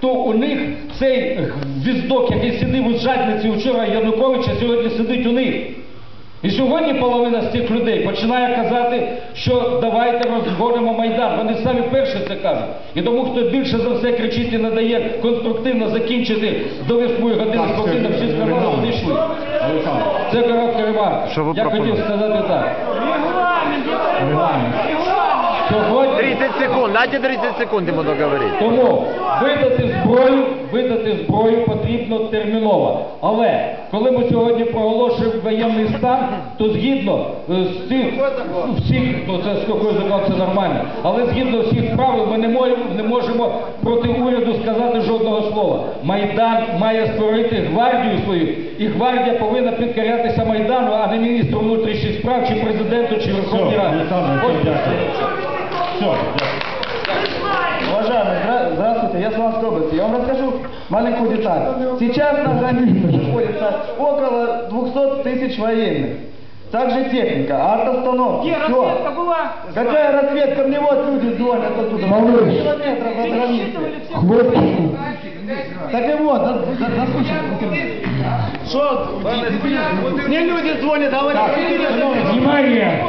то у них цей віздок, який сидів у жадниці вчора Януковича, сьогодні сидить у них. І сьогодні половина з цих людей починає казати, що давайте розгонимо Майдан. Вони самі перші це кажуть. І тому, хто більше за все кричить і не дає конструктивно закінчити до 8 години спокійно, всі сказали, вони йшли. Це коротка ремарка. Я хотів сказати так. регламент. Сьогодні 30 секунд, дайте 30 секунд ему договорить. Тому видати зброю, видати зброю потрібно терміново. Але коли ми сьогодні проголошуємо воєнний стан, то згідно е, з цих всіх, ну це з якої закон це нормально, але згідно всіх правил ми не можемо, не можемо проти уряду сказати жодного слова. Майдан має створити гвардію свою, і гвардія повинна підкорятися Майдану, а не міністру внутрішніх справ, чи президенту, чи Верховній Раді. Ось все, дякую. Уважаемые, здра- здравствуйте, я с Луганской области. Я вам расскажу маленькую деталь. Сейчас на границе находится около 200 тысяч военных. Также техника, артостановки, Где все. разведка была? Какая разведка? Мне вот люди звонят оттуда. Малыш. Километров от границы. Всех. Так и вот, за- за- заслушайте. Что? Мне люди звонят, говорят, Внимание!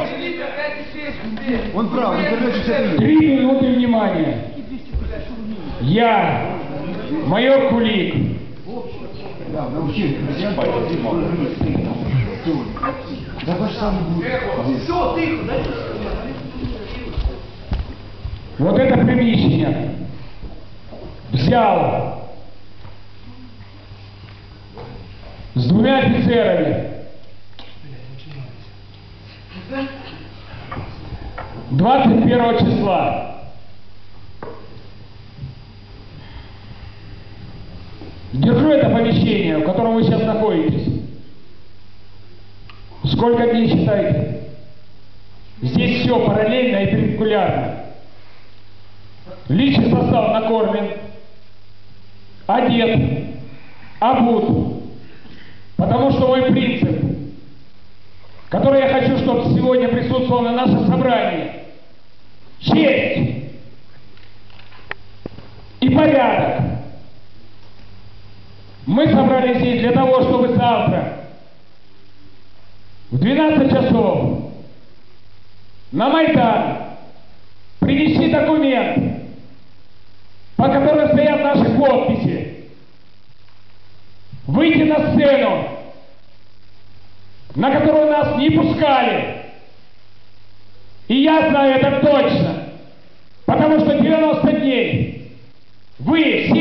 Он прав, он вернется Три минуты внимания. Я, майор Кулик, вот это приміщення взял с двумя офицерами 21 числа. Держу это помещение, в котором вы сейчас находитесь. Сколько дней считаете? Здесь все параллельно и перпендикулярно. Личный состав накормлен, одет, обут. Потому что мой принцип, который я хочу, чтобы сегодня присутствовал на нашем собрании, честь и порядок. Мы собрались здесь для того, чтобы завтра в 12 часов на Майдан принести документ, по которому стоят наши подписи, выйти на сцену, на которую нас не пускали. И я знаю это точно, потому что 90 дней вы все